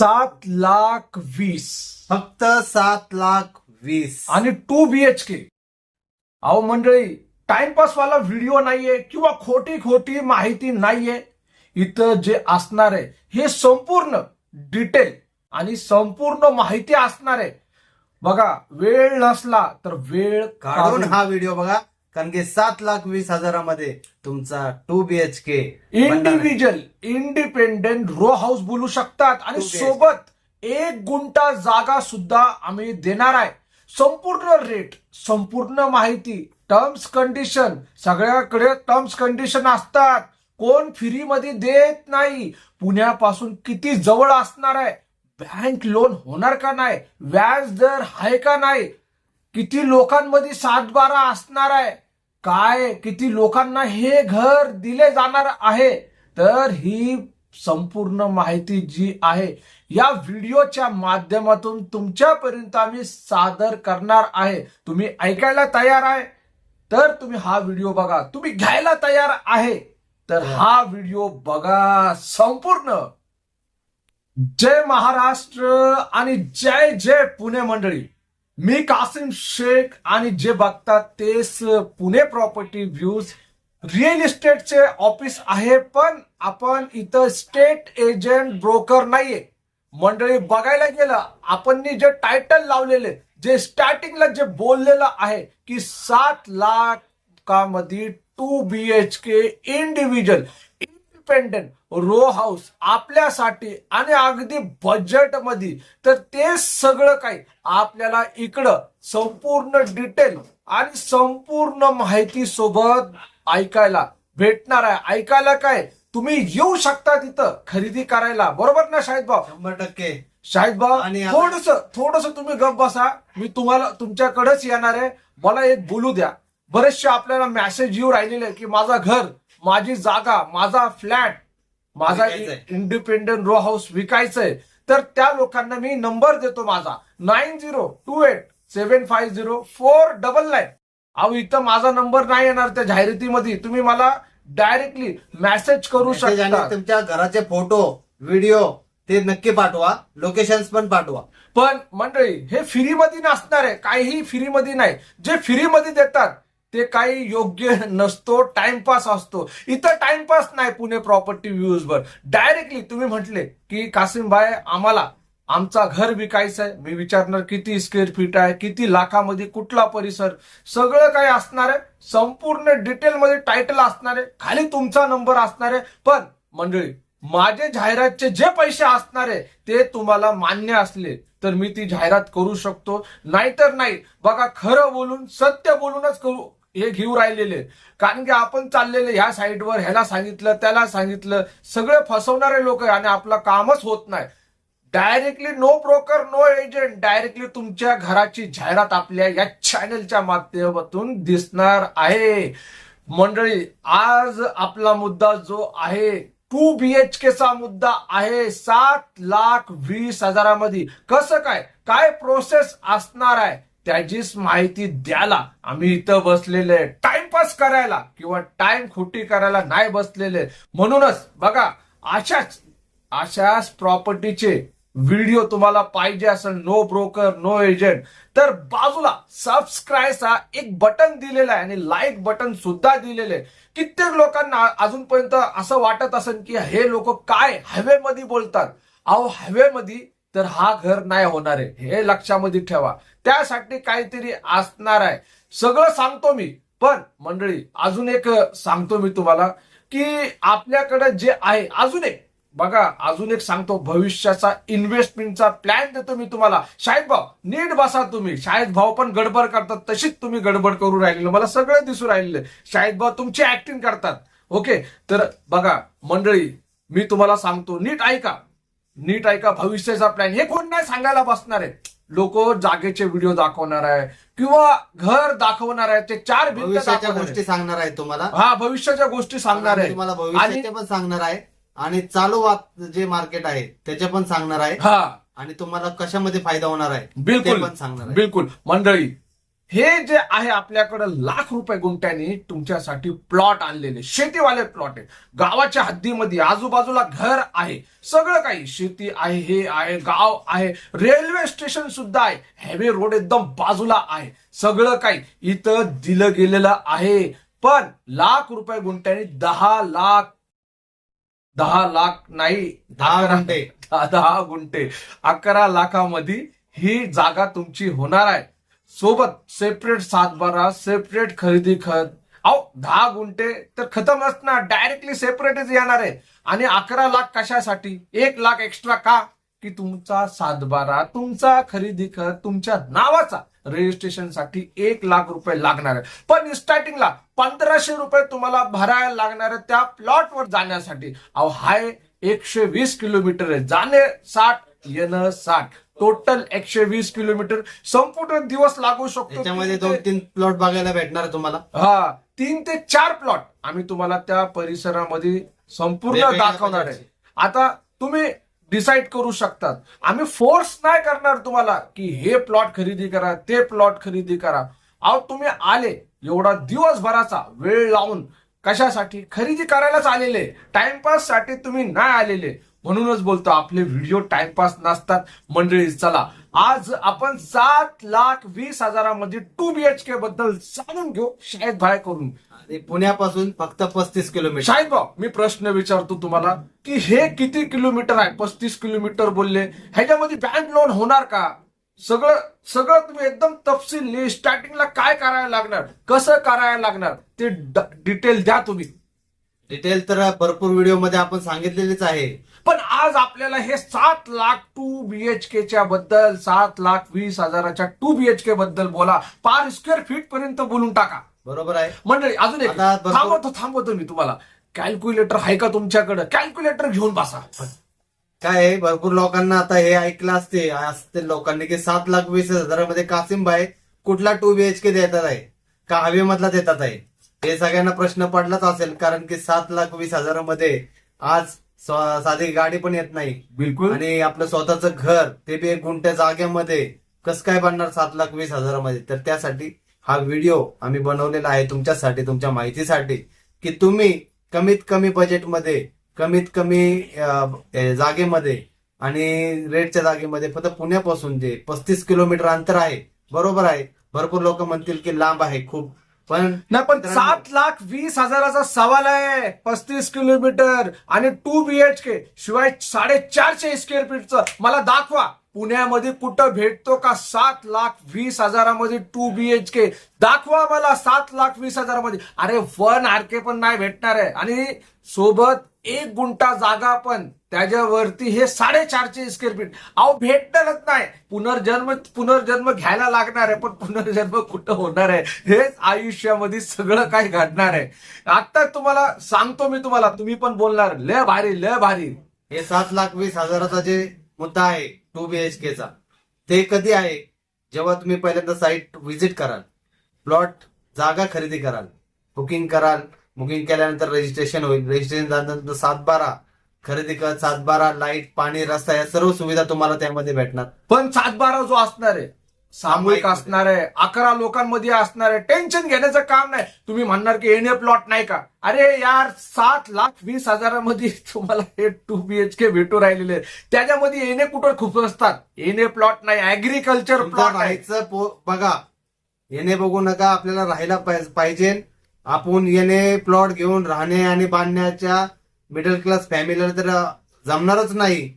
सात लाख वीस. फक्त सात लाख वीस. आणि टू बी एच के अहो मंडळी टाइमपास वाला व्हिडिओ नाहीये किंवा खोटी खोटी माहिती नाहीये. इथं जे असणार आहे हे संपूर्ण डिटेल आणि संपूर्ण माहिती असणार आहे. बघा वेळ नसला तर वेळ काढून काढून हा व्हिडिओ बघा. कारण की सात लाख वीस हजारामध्ये तुमचा two B H K individual independent row house बोलू शकतात. आणि. सोबत एक गुंटा जागा सुद्धा आम्ही देणार आहे. संपूर्ण रेट संपूर्ण माहिती टर्म्स कंडिशन सगळ्याकडे टर्म्स कंडिशन असतात. कोण फ्री मध्ये देत नाही. पुण्यापासून किती जवळ असणार आहे? बँक लोन होणार का नाही? व्याज दर आहे का नाही? किती लोकांमध्ये सात बारा असणार आहे? काय? किती लोकांना हे घर दिले जाणार आहे? तर ही संपूर्ण माहिती जी आहे या व्हिडिओच्या माध्यमातून तुमच्यापर्यंत आम्ही सादर करणार आहे. तुम्ही ऐकायला तयार आहे? तर तुम्ही हा व्हिडिओ बघा. तुम्ही घ्यायला तयार आहे? तर हा व्हिडिओ बघा संपूर्ण. जय महाराष्ट्र आणि जय जय पुणे मंडळी. मी कासिम शेख आणि जे बघतात तेच पुणे प्रॉपर्टी व्ह्यूज रिअल इस्टेटचे ऑफिस आहे पण आपण इथं स्टेट एजंट ब्रोकर नाहीये. मंडळी बघायला गेलं आपण जे टायटल लावलेले जे स्टार्टिंगला जे बोललेलं आहे की सात लाखामध्ये two B H K individual independent row house आपल्यासाठी आणि अगदी बजेटमध्ये तर ते सगळं काही आपल्याला इकडं संपूर्ण डिटेल आणि संपूर्ण माहिती सोबत ऐकायला भेटणार आहे. ऐकायला काय? तुम्ही येऊ शकता तिथं खरेदी करायला. बरोबर ना शाहिद भाऊ? शंभर टक्के. शाहिद भाऊ आणि आता- थोडस थोडस तुम्ही गप बसा. मी तुम्हाला तुमच्याकडेच येणार आहे. मला एक बोलू द्या. बरेचसे आपल्याला मेसेज येऊ राहिलेले की माझा घर माझी जागा माझा फ्लॅट माझा. इंडिपेंडंट रो हाऊस विकायचंय. तर त्या लोकांना मी नंबर देतो माझा. Nine zero two eight seven five zero four double nine. अहो इथं माझा नंबर नाही येणार त्या जाहिरातीमध्ये. तुम्ही मला डायरेक्टली मेसेज करू शकता. तुमच्या घराचे फोटो व्हिडिओ ते नक्की पाठवा. लोकेशन पण पाठवा. पण मंडळी हे फ्रीमध्ये नसणार आहे. काहीही फ्रीमध्ये नाही. जे फ्रीमध्ये देतात ते काही योग्य नसतो टाइमपास असतो. इथं टाइमपास नाही पुणे प्रॉपर्टी व्ह्यूज वर डायरेक्टली तुम्ही म्हटले की कासिम भाई आम्हाला आमचा घर विकायचं आहे मी विचारणार किती स्क्वेअर फीट आहे किती लाखामध्ये कुठला परिसर? सगळं काही असणार आहे. संपूर्ण डिटेलमध्ये टायटल असणार आहे. खाली तुमचा नंबर असणार आहे. पण मंडळी माझे जाहिरातचे जे पैसे असणार आहे ते तुम्हाला मान्य असले तर मी ती जाहिरात करू शकतो. नाहीतर नाही. बघा खरं बोलून सत्य बोलूनच करू हे घेऊ राहिलेले. कारण की आपण चाललेले ह्या साईडवर ह्याला सांगितलं त्याला सांगितलं सगळे फसवणारे लोक आहे आणि आपलं कामच होत नाही. Directly no broker no agent directly तुमच्या घराची जाहिरात आपल्या या चॅनलच्या माध्यमातून दिसणार आहे. मंडळी आज आपला मुद्दा जो आहे टू बीएचके केचा मुद्दा आहे सात लाख वीस हजारामध्ये. कसं काय? काय प्रोसेस असणार आहे? त्याचीच माहिती द्यायला. आम्ही इथं बसलेले टाइमपास करायला किंवा टाइम खोटी करायला नाही बसलेले. म्हणूनच बघा अशाच अशाच प्रॉपर्टीचे व्हिडिओ तुम्हाला पाहिजे असेल नो ब्रोकर नो एजंट तर बाजूला सबस्क्राईबचा एक बटन दिलेला आहे आणि लाईक बटन सुद्धा दिलेले आहे. कित्येक लोकांना अजूनपर्यंत असं वाटत असेल की हे लोक काय हवेमध्ये बोलतात? अहो हवेमध्ये तर हा घर नाही होणार आहे. हे लक्षामध्ये ठेवा. त्यासाठी काहीतरी असणार आहे. सगळं सांगतो मी. पण मंडळी अजून एक सांगतो मी तुम्हाला की आपल्याकडे जे आहे अजून एक. बघा अजून एक सांगतो. भविष्याचा इन्व्हेस्टमेंटचा प्लॅन देतो मी तुम्हाला. शाहिद भाऊ नीट बसा तुम्ही. शाहिद भाऊ पण गडबड करतात. तशीच तुम्ही गडबड करू राहिलेलं. मला सगळं दिसू राहिलेलं. शाहिद भाऊ तुमची ऍक्टिंग करतात. ओके? तर बघा मंडळी मी तुम्हाला सांगतो. नीट ऐका. नीट ऐका भविष्याचा प्लॅन हे कोण नाही सांगायला बसणार आहे. लोक जागेचे व्हिडिओ दाखवणार आहे. किंवा घर दाखवणार आहे. ते चार भविष्याच्या गोष्टी. सांगणार आहे तुम्हाला. हा भविष्याच्या गोष्टी सांगणार आम्ही आहे. तुम्हाला भविष्याचे पण सांगणार आहे. आणि चालू जे मार्केट आहे त्याचे पण सांगणार आहे. हा. आणि तुम्हाला कशामध्ये फायदा होणार आहे बिलकुल. पण सांगणार बिलकुल. मंडळी हे जे आहे आपल्याकडे लाख रुपये गुंठ्याने तुमच्यासाठी प्लॉट आणलेले. शेतीवाले प्लॉट आहे गावाच्या हद्दीमध्ये आजूबाजूला घर आहे. सगळं काही शेती आहे हे आहे गाव आहे. रेल्वे स्टेशन सुद्धा आहे. हायवे रोड एकदम बाजूला आहे. सगळं काही इथं दिलं गेलेलं आहे. पण लाख रुपये गुंठ्याने दहा लाख दहा लाख नाही दहा गुंठे. दहा दहा गुंठे. अकरा लाखामध्ये ही जागा तुमची होणार आहे. सोबत सेपरेट सातबारा सेपरेट खरेदी खत. अहो दहा गुंठे तर खतमच ना डायरेक्टली सेपरेटच येणार आहे. आणि अकरा लाख कशासाठी? एक लाख एक्स्ट्रा का? की तुमचा सातबारा तुमचा खरेदी खत तुमच्या नावाचा रजिस्ट्रेशनसाठी एक लाख रुपये लागणार आहे. पण स्टार्टिंगला पंधराशे रुपये तुम्हाला भरायला लागणार आहे त्या प्लॉटवर जाण्यासाठी. अहो हाय एकशे वीस किलोमीटर आहे. जाणे साठ येणं साठ. टोटल एकशे वीस किलोमीटर संपूर्ण दिवस लागू शकतो. त्याच्यामध्ये दोन तीन प्लॉट बघायला भेटणार तुम्हाला. हा तीन ते चार प्लॉट आम्ही तुम्हाला त्या परिसरामध्ये संपूर्ण दाखवणार आहे. आता तुम्ही डिसाईड करू शकतात. आम्ही फोर्स नाही करणार तुम्हाला की हे प्लॉट खरेदी करा ते प्लॉट खरेदी करा. अहो तुम्ही आले एवढा दिवसभराचा वेळ लावून कशासाठी? खरेदी करायलाच आलेले. टाइमपाससाठी तुम्ही नाही आलेले. म्हणूनच बोलतो आपले व्हिडिओ टाइमपास नसतात. मंडळी चला. आज आपण सात लाख वीस हजारामध्ये टू बीएचके बद्दल जाणून घेऊ शाळेत बाहेर करून. आणि पुण्यापासून फक्त पस्तीस किलोमीटर. शाहिद भाऊ मी प्रश्न विचारतो तुम्हाला की हे किती किलोमीटर आहे? पस्तीस किलोमीटर बोलले. ह्याच्यामध्ये बँक लोन होणार का? सगळं सगळं तुम्ही एकदम तपशील स्टार्टिंगला काय करायला लागणार? कसं करायला लागणार? ते डिटेल द्या तुम्ही. डिटेल तर भरपूर व्हिडिओमध्ये आपण सांगितलेलीच आहे. पण आज आपल्याला हे सात लाख टू बीएचके च्या बद्दल सात लाख वीस हजाराच्या टू बीएचके बद्दल बोला. पार स्क्वेअर फीट पर्यंत बोलून टाका. बरोबर आहे. मंडळी अजून एक. थांबवतो थांबवतो मी तुम्हाला. कॅल्क्युलेटर आहे का तुमच्याकडे? कॅल्क्युलेटर घेऊन बसा. काय आहे, भरपूर लोकांना आता हे ऐकलं असते असते लोकांनी की सात लाख वीस हजारामध्ये कासिम भाई कुठला टू बीएचके देतात आहे? का हवेमधला देतात आहे? हे सगळ्यांना प्रश्न पडलाच असेल कारण की सात लाख वीस हजारामध्ये आज साधी गाडी पण येत नाही. बिलकुल. आणि आपलं स्वतःचं घर ते बी एक गुंठ्या जागेमध्ये कसं काय बनणार सात लाख वीस हजारामध्ये? तर त्यासाठी हा व्हिडिओ आम्ही बनवलेला आहे तुमच्यासाठी तुमच्या माहितीसाठी की तुम्ही कमीत कमी बजेटमध्ये कमीत कमी जागेमध्ये आणि रेटच्या जागेमध्ये फक्त पुण्यापासून जे पस्तीस किलोमीटर अंतर आहे बरोबर आहे. भरपूर लोक म्हणतील की लांब आहे खूप पण नाही पण सात लाख वीस हजाराचा सवाल आहे पस्तीस किलोमीटर आणि टू बीएचके शिवाय साडेचारशे स्क्वेअर फीटचं. मला दाखवा पुण्यामध्ये कुठं भेटतो का सात लाख वीस हजारामध्ये टू बीएचके? दाखवा मला सात लाख वीस हजारामध्ये. अरे वन आरके पण नाही भेटणार आहे. आणि सोबत एक गुंठा जागा पण त्याच्यावरती हे साडेचारशे स्क्वेअर फीट अहो भेटणारच नाही. पुनर्जन्म पुनर्जन्म घ्यायला लागणार आहे पण पुनर्जन्म कुठं होणार आहे? हेच आयुष्यामध्ये सगळं काही घडणार आहे. आता तुम्हाला सांगतो मी तुम्हाला तुम्ही पण बोलणार लय भारी लय भारी. हे सात लाख वीस हजाराचा जे मुद्दा आहे टू बी एच चा ते कधी आहे? जेव्हा तुम्ही पहिल्यांदा साईट व्हिजिट कराल प्लॉट जागा खरेदी कराल बुकिंग कराल बुकिंग केल्यानंतर रजिस्ट्रेशन होईल. रजिस्ट्रेशन झाल्यानंतर सात बारा खरेदी कर सात बारा लाइट पाणी रस्ता या सर्व सुविधा तुम्हाला त्यामध्ये भेटणार. पण सातबारा जो असणार आहे सामूहिक असणार आहे अकरा लोकांमध्ये असणार आहे टेन्शन घेण्याचं काम नाही. तुम्ही म्हणणार की एने प्लॉट नाही का? अरे यार सात लाख वीस हजारामध्ये तुम्हाला हे टू बीएचके भेटू राहिलेले. त्याच्यामध्ये येणे कुठं खूप असतात. येणे प्लॉट नाही. ऍग्रिकल्चर प्लॉट राहायचं बघा येणे बघू नका आपल्याला राहायला पाहि- पाहिजे. आपण येणे प्लॉट घेऊन राहणे आणि बांधण्याच्या मिडल क्लास फॅमिलीला तर जमणारच नाही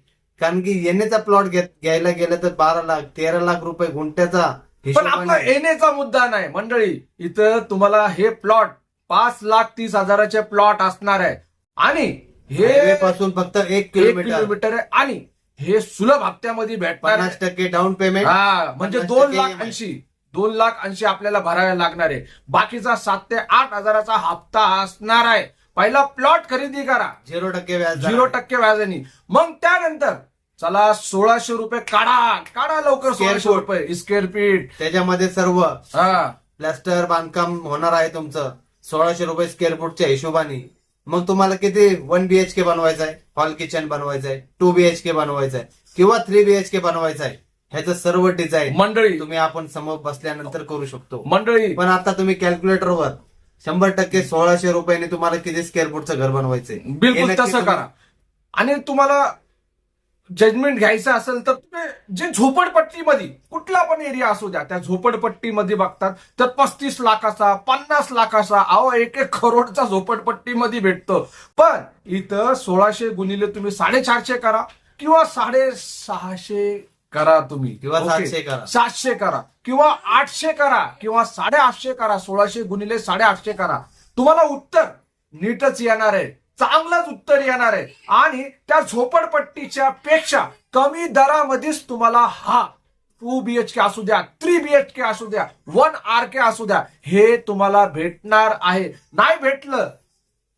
कारण की येणेचा प्लॉट घ्यायला गेलं तर बारा लाख तेरा लाख रुपये गुंठ्याचा पण आपला. येण्याचा मुद्दा नाही मंडळी इथं तुम्हाला हे प्लॉट पाच लाख तीस हजाराचे प्लॉट असणार आहे आणि हे पासून फक्त एक किलोमीटर आहे आणि हे सुलभ हप्त्यामध्ये भेटणार आहे. पन्नास टक्के डाऊन पेमेंट म्हणजे 50% दोन लाख. ऐंशी दोन लाख ऐंशी आपल्याला भरायला लागणार आहे. बाकीचा सात ते आठ हजाराचा हप्ता असणार आहे. पहिला प्लॉट खरेदी करा. झिरो टक्के व्याज झिरो. टक्के व्याजाने मग त्यानंतर चला सोळाशे रुपये काढा. काढा लवकर सोळाशे. रुपये. स्क्वेअर फीट त्याच्यामध्ये सर्व. हा. प्लॅस्टर बांधकाम होणार आहे तुमचं. सोळाशे रुपये स्क्वेअर फूटच्या हिशोबाने. मग तुम्हाला किती? वन बीएचके बनवायचं आहे. हॉल किचन बनवायचं आहे. टू बीएचके बनवायचं आहे. किंवा थ्री बीएचके बनवायचं आहे. ह्याचं सर्व डिझाईन मंडळी. तुम्ही आपण समोर बसल्यानंतर करू शकतो. मंडळी. पण आता तुम्ही कॅल्क्युलेटरवर शंभर टक्के सोळाशे रुपयाने तुम्हाला किती स्क्वेअर फूटचं घर बनवायचंय. बिलकुल तसं करा. आणि तुम्हाला जजमेंट घ्यायचं असेल तर तुम्ही जे झोपडपट्टीमध्ये कुठला पण एरिया असू द्या त्या झोपडपट्टीमध्ये बघतात. तर पस्तीस लाखाचा पन्नास लाखाचा अहो एक एक करोडचा झोपडपट्टीमध्ये भेटतो. पण इथं सोळाशे गुणिले तुम्ही साडेचारशे करा किंवा साडेसहाशे करा तुम्ही किंवा? सातशे करा. सातशे करा. किंवा आठशे करा किंवा साडेआठशे करा सोळाशे गुणिले साडेआठशे करा. तुम्हाला उत्तर नीटच येणार आहे. चांगलंच उत्तर येणार आहे. आणि त्या झोपडपट्टीच्या पेक्षा कमी दरामध्येच तुम्हाला हा टू बीएचके असू द्या थ्री बीएचके असू द्या वन आर के असू द्या हे तुम्हाला भेटणार आहे. नाही भेटलं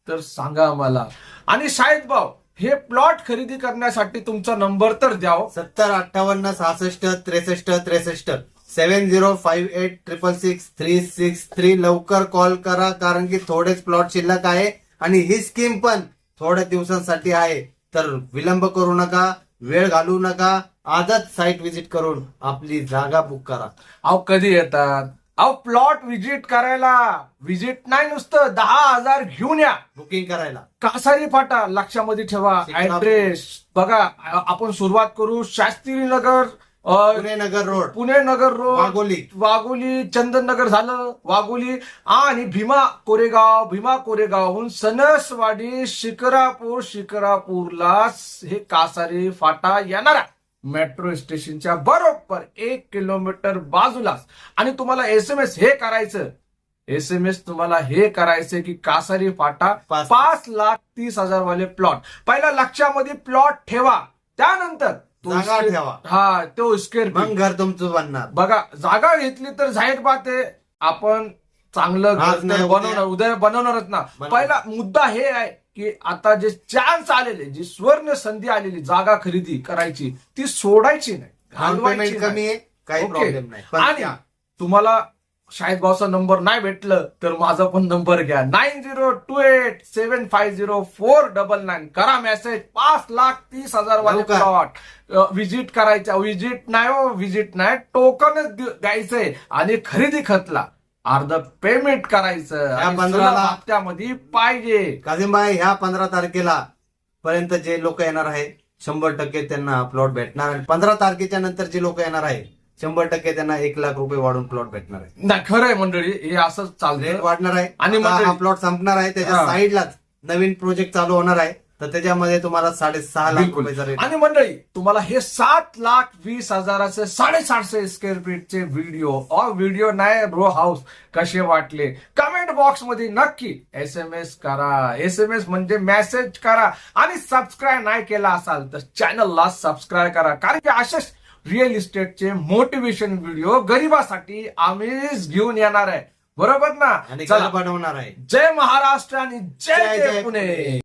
तर सांगा मला आणि शाहिद भाऊ हे प्लॉट खरेदी करण्यासाठी तुमचा नंबर तर द्याव. सत्तर अठ्ठावन्न सहासष्ट त्रेसष्ट त्रेसष्ट. Seven zero five eight triple six three six three. लवकर कॉल करा कारण की थोडेच प्लॉट शिल्लक आहे आणि ही स्कीम पण थोड्या दिवसांसाठी आहे. तर विलंब करू नका वेळ घालवू नका आजच साईट व्हिजिट करून आपली जागा बुक करा. अहो कधी येतात? अहो प्लॉट व्हिजिट करायला. व्हिजिट नाही नुसतं दहा हजार घेऊन या. बुकिंग करायला. कासारी फाटा लक्षामध्ये ठेवा. ऍड्रेस बघा आपण सुरुवात करू. शास्त्री नगर पुणे नगर रोड. पुणे नगर रोड. वाघोली. वाघोली चंदननगर झालं. वाघोली. आणि भीमा कोरेगाव भीमा कोरेगावहून सनसवाडी शिकरापूर शिकरापूरला हे कासारी फाटा येणारा मेट्रो स्टेशनच्या बरोबर एक किलोमीटर बाजूलाच आणि तुम्हाला एस एम एस हे करायचं. एस एम एस तुम्हाला हे करायचं की कासारी फाटा पाच- लाख तीस हजार वाले प्लॉट पहिला लक्षामध्ये प्लॉट ठेवा. त्यानंतर तो जागा स्क्वेअर- ठेवा. हा तो स्क्वेअर मग घर तुमचं बनणार. बघा जागा घेतली तर जाहीर बात आहे. आपण चांगलं घर आज तर नाही, उद्या. बनवणार उद्या बनवणारच ना. बनवणार. पहिला मुद्दा हे आहे. की आता जे चान्स आलेले जी स्वर्ण संधी आलेली जागा खरेदी करायची ती सोडायची नाही घालवायची. कमी आहे काही. प्रॉब्लेम नाही. आणि तुम्हाला शाहिद भाऊचा नंबर नाही भेटलं तर माझा पण नंबर घ्या. Nine zero two eight seven five zero four double nine. करा मेसेज पाच लाख तीस हजार वाले. प्लॉट व्हिजिट करायचा व्हिजिट नाही हो व्हिजिट नाही. टोकनच द्यायचंय. आणि खरेदी खतला. अर्ध पेमेंट करायचं. पंधराला- हप्त्यामध्ये पाहिजे. काझिमबाई ह्या पंधरा तारखेला पर्यंत जे लोक येणार आहे शंभर टक्के त्यांना प्लॉट भेटणार आणि पंधरा तारखेच्या नंतर जे लोक येणार आहे शंभर टक्के त्यांना एक लाख रुपये वाढून प्लॉट भेटणार आहे. नाही खरंय मंडळी हे असंच रेट चालतं वाढणार आहे. आणि हा प्लॉट संपणार आहे. त्याच्या हा. साईडलाच नवीन प्रोजेक्ट चालू होणार आहे. तर त्याच्यामध्ये तुम्हाला साडेसहा लाख बिलकुल. रुपयाचा रेट आणि मंडळी तुम्हाला हे सात लाख वीस हजाराचे साडेसातशे स्क्वेअर फीटचे व्हिडिओ और व्हिडिओ नाही रो हाऊस कसे वाटले? कमेंट बॉक्समध्ये नक्की एस एम एस करा. एस एम एस म्हणजे मेसेज करा. आणि सबस्क्राईब नाही केला असाल तर चॅनलला सबस्क्राईब करा. कारण की असेच रिअल इस्टेटचे मोटिवेशन व्हिडिओ गरिबासाठी आम्हीच घेऊन येणार आहे. बरोबर ना? आणि चला. घर बनवणार आहे. जय महाराष्ट्र आणि जय जय जय जय पुणे.